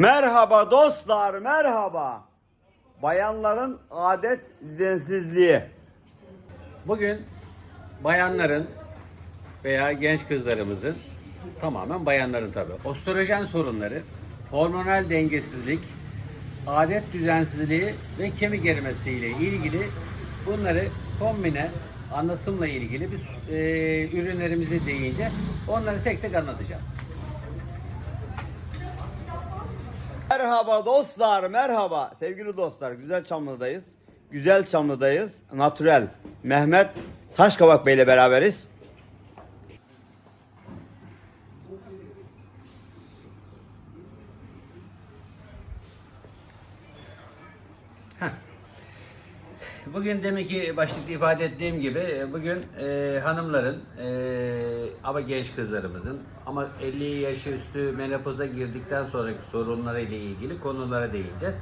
Merhaba dostlar, merhaba. Bayanların adet düzensizliği. Bugün bayanların veya genç kızlarımızın tamamen bayanların tabi ostrojen sorunları, hormonal dengesizlik, adet düzensizliği ve kemik erimesi ile ilgili bunları kombine anlatımla ilgili biz e, ürünlerimizi değineceğiz. Onları tek tek anlatacağım. Merhaba dostlar, merhaba. Sevgili dostlar, Güzel Çamlı'dayız. Güzel Çamlı'dayız. Natürel. Mehmet Taşkavak Bey ile beraberiz. Bugün demek ki başlıkta ifade ettiğim gibi e, bugün e, hanımların e, ama genç kızlarımızın ama 50 yaş üstü menopoza girdikten sonraki sorunlara ile ilgili konulara değineceğiz.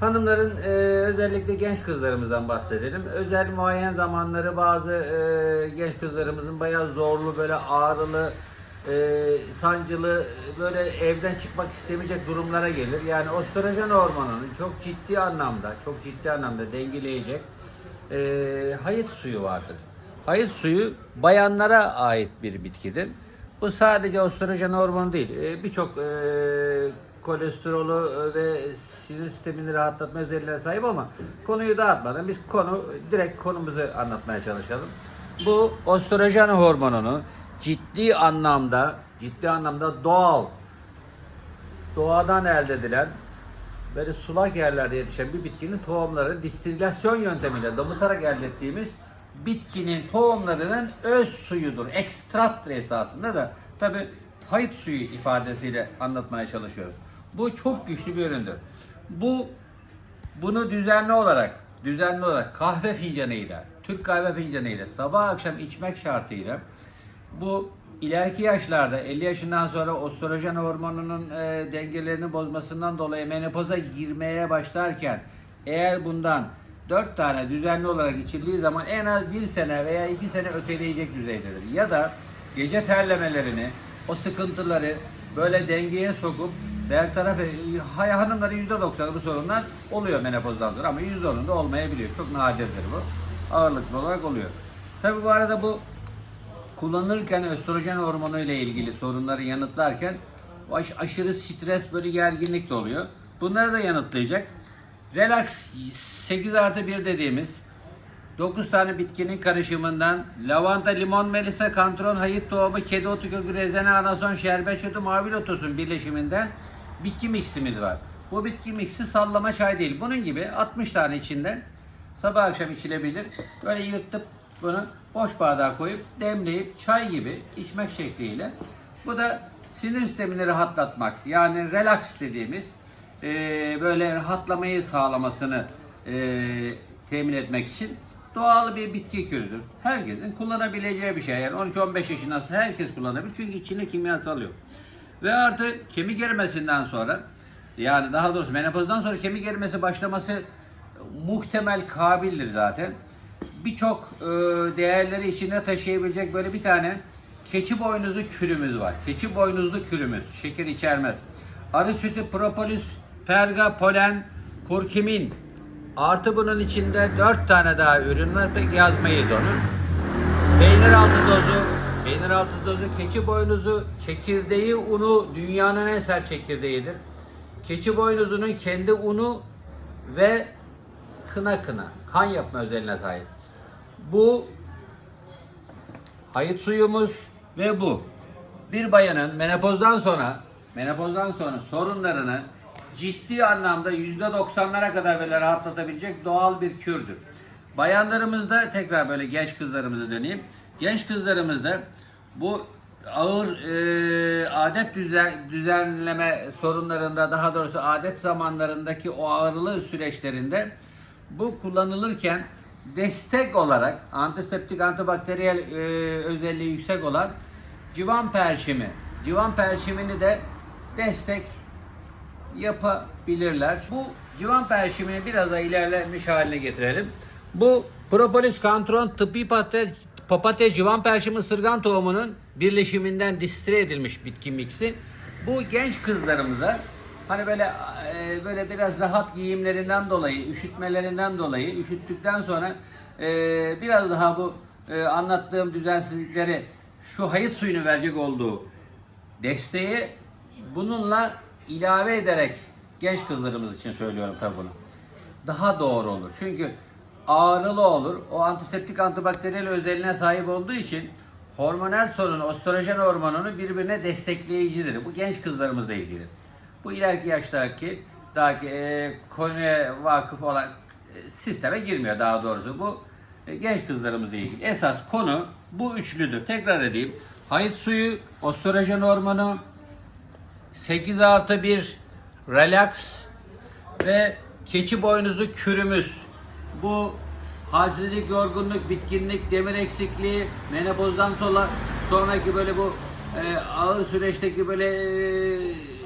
Hanımların e, özellikle genç kızlarımızdan bahsedelim. Özel muayyen zamanları bazı e, genç kızlarımızın bayağı zorlu böyle ağrılı e, sancılı böyle evden çıkmak istemeyecek durumlara gelir. Yani östrojen hormonunu çok ciddi anlamda, çok ciddi anlamda dengeleyecek e, hayıt suyu vardır. Hayıt suyu bayanlara ait bir bitkidir. Bu sadece östrojen hormonu değil, e, birçok e, kolesterolü ve sinir sistemini rahatlatma özelliğine sahip ama konuyu dağıtmadan biz konu direkt konumuzu anlatmaya çalışalım. Bu östrojen hormonunu ciddi anlamda ciddi anlamda doğal doğadan elde edilen böyle sulak yerlerde yetişen bir bitkinin tohumları distilasyon yöntemiyle damıtarak elde ettiğimiz bitkinin tohumlarının öz suyudur. Ekstraktır esasında da tabi hayıt suyu ifadesiyle anlatmaya çalışıyoruz. Bu çok güçlü bir üründür. Bu bunu düzenli olarak düzenli olarak kahve fincanıyla, Türk kahve fincanıyla sabah akşam içmek şartıyla bu ileriki yaşlarda 50 yaşından sonra östrojen hormonunun e, dengelerini bozmasından dolayı menopoza girmeye başlarken eğer bundan 4 tane düzenli olarak içildiği zaman en az 1 sene veya 2 sene öteleyecek düzeydedir. Ya da gece terlemelerini, o sıkıntıları böyle dengeye sokup bertaraf hay hanımların %90'ı bu sorunlar oluyor menopozdan sonra ama %10'unda olmayabiliyor. Çok nadirdir bu. Ağırlıklı olarak oluyor. Tabi bu arada bu kullanırken östrojen hormonu ile ilgili sorunları yanıtlarken aş- aşırı stres böyle gerginlik de oluyor. Bunları da yanıtlayacak. Relax 8 artı 1 dediğimiz 9 tane bitkinin karışımından lavanta, limon, melisa, kantron, hayıt tohumu, kedi otu kökü, rezene, anason, şerbet şutu, mavi lotosun birleşiminden bitki miksimiz var. Bu bitki miksi sallama çay değil. Bunun gibi 60 tane içinden sabah akşam içilebilir. Böyle yırtıp bunu boş bardağa koyup demleyip çay gibi içmek şekliyle. Bu da sinir sistemini rahatlatmak yani relax dediğimiz eee, böyle rahatlamayı sağlamasını eee, temin etmek için doğal bir bitki kürüdür. Herkesin kullanabileceği bir şey. Yani 13-15 yaşından sonra herkes kullanabilir. Çünkü içinde kimyasal yok. Ve artı kemik erimesinden sonra yani daha doğrusu menopozdan sonra kemik erimesi başlaması muhtemel kabildir zaten. Birçok e, değerleri içinde taşıyabilecek böyle bir tane keçi boynuzu kürümüz var. Keçi boynuzlu kürümüz. Şeker içermez. Arı sütü, propolis, perga, polen, kurkumin. Artı bunun içinde dört tane daha ürün var. Pek yazmayız onu. Peynir altı dozu, peynir altı dozu, keçi boynuzu, çekirdeği unu dünyanın en sert çekirdeğidir. Keçi boynuzunun kendi unu ve kına kına, kan yapma özelliğine sahip. Bu hayıt suyumuz ve bu. Bir bayanın menopozdan sonra menopozdan sonra sorunlarını ciddi anlamda %90'lara kadar böyle rahatlatabilecek doğal bir kürdür. Bayanlarımızda tekrar böyle genç kızlarımıza döneyim. Genç kızlarımızda bu ağır e, adet düzen, düzenleme sorunlarında daha doğrusu adet zamanlarındaki o ağrılı süreçlerinde bu kullanılırken destek olarak antiseptik antibakteriyel e, özelliği yüksek olan civan perçimi. Civan perçimini de destek yapabilirler. Bu civan perşimini biraz daha ilerlemiş haline getirelim. Bu propolis kantron tıbbi papatya, papatya civan perşimi ısırgan tohumunun birleşiminden distre edilmiş bitki miksi. Bu genç kızlarımıza Hani böyle e, böyle biraz rahat giyimlerinden dolayı, üşütmelerinden dolayı, üşüttükten sonra e, biraz daha bu e, anlattığım düzensizlikleri şu hayıt suyunu verecek olduğu desteği bununla ilave ederek genç kızlarımız için söylüyorum tabi bunu. Daha doğru olur. Çünkü ağrılı olur. O antiseptik antibakteriyel özelliğine sahip olduğu için hormonal sorunu, östrojen hormonunu birbirine destekleyicidir. Bu genç kızlarımızla ilgili. Bu ileriki yaştaki daha e, konuya vakıf olan e, sisteme girmiyor daha doğrusu. Bu e, genç kızlarımızla ilgili. Esas konu bu üçlüdür. Tekrar edeyim. Hayıt suyu, östrojen hormonu, 8 artı 1 relax ve keçi boynuzu kürümüz. Bu halsizlik, yorgunluk, bitkinlik, demir eksikliği, menopozdan sonra sonraki böyle bu e, ağır süreçteki böyle e,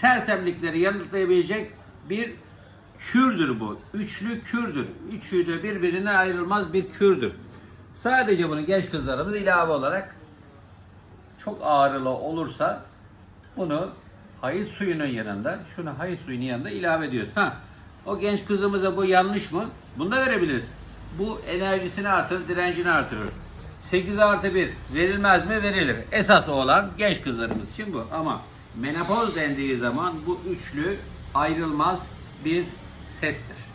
sersemlikleri yanıtlayabilecek bir kürdür bu. Üçlü kürdür. Üçü de birbirinden ayrılmaz bir kürdür. Sadece bunu genç kızlarımız ilave olarak çok ağrılı olursa bunu hayıt suyunun yanında, şunu hayıt suyunun yanında ilave ediyoruz. Ha, o genç kızımıza bu yanlış mı? Bunu da verebiliriz. Bu enerjisini artırır, direncini artırır. 8 artı 1 verilmez mi? Verilir. Esas olan genç kızlarımız için bu. Ama menopoz dendiği zaman bu üçlü ayrılmaz bir settir.